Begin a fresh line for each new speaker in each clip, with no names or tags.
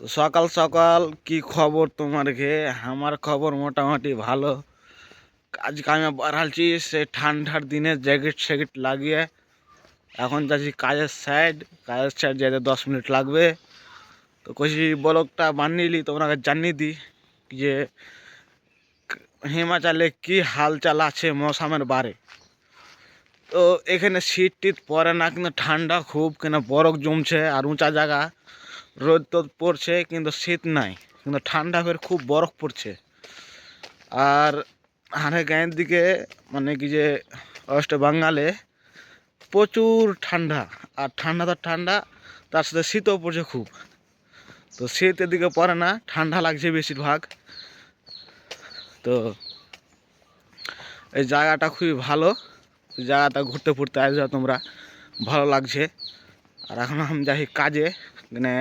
তো সকাল সকাল কি খবর তোমার ঘে আমার খবর মোটামুটি ভালো। কাজ কামে বাড়ালছি সে ঠান্ডার দিনে জ্যাকেট স্যাকেট লাগিয়ে। এখন যাচ্ছি কাজের সাইড কাজের সাইড যেতে দশ মিনিট লাগবে। তো কইছি ব্লগটা বানিয়ে তোমাকে জানিয়ে দিই যে হিমাচলে কি হালচাল আছে মৌসামের বারে। তো এখানে শীত টিত পড়ে না, কিন্তু ঠান্ডা খুব, কেন বরফ জমছে আর উঁচা জায়গা। রোদ তোদ পড়ছে, কিন্তু শীত নাই, কিন্তু ঠান্ডা ফের খুব বরফ পড়ছে। আর হারে গাঁয়ের দিকে মানে কি যে, ওয়েস্ট বেঙ্গালে প্রচুর ঠান্ডা, আর ঠান্ডা তো ঠান্ডা, তার সাথে শীতও পড়ছে খুব। তো শীত এদিকে পড়ে না, ঠান্ডা লাগছে বেশিরভাগ। তো এই জায়গাটা খুবই ভালো। জায়গাটা ঘুরতে ফুরতে আসবে, তোমরা ভালো লাগছে। আর এখন আমি যাই কাজে মানে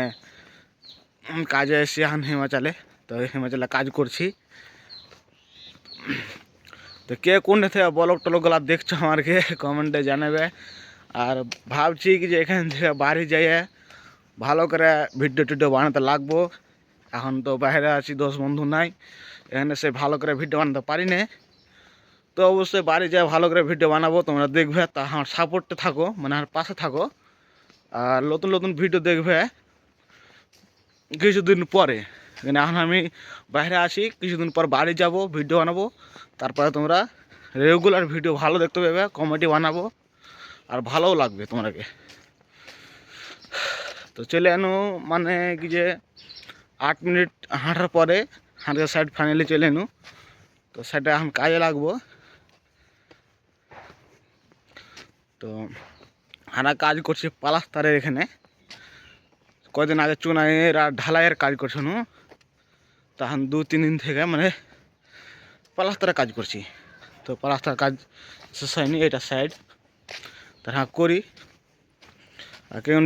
কাজে এসেছি এখন হিমাচলে, তো হিমাচলে কাজ করছি। তো কে কোন থেকে ব্লগ টলগুলো দেখছ আমাকে, কমেন্টে জানাবে। আর ভাবছি কি যে এখান থেকে বাড়ি যাইয়ে ভালো করে ভিডিও টিডিও বানাতে লাগবো। এখন তো বাইরে আছি, দোষ বন্ধু নাই। এখানে সে ভালো করে ভিডিও বানাতে পারি না তো অবশ্যই বাড়ি যেয়ে ভালো করে ভিডিও বানাবো, তোমরা দেখবে, তা আমার সাপোর্টে থাকো মানে আমার পাশে থাকো। আর নতুন নতুন ভিডিও দেখবে কিছুদিন পরে। মানে এখন আমি বাইরে আসি কিছুদিন পর বাড়ি যাব ভিডিও বানাবো। তারপরে তোমরা রেগুলার ভিডিও ভালো দেখতে পাবে কমেডি বানাবো, আর ভালোও লাগবে তোমাকে তো চলে এনো মানে কি যে আট মিনিট হাঁটার পরে, হাঁটার সাইড ফাইনালি চলে এনু। তো সেটা এখন কাজে লাগবো। তো হানা কাজ করছি পালাস্তারের এখানে। কদিন আগে চুনাইয়ের আর ঢালাইয়ের কাজ করছে নু? তখন দু, তিন দিন থেকে মানে পালাস্তারের কাজ করছি। তো পালাস্তার কাজ শেষ হয়নি, এটা সাইড তা হ্যাঁ করি। আর কেউ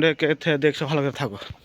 দেখছ, ভালো করে থাকো।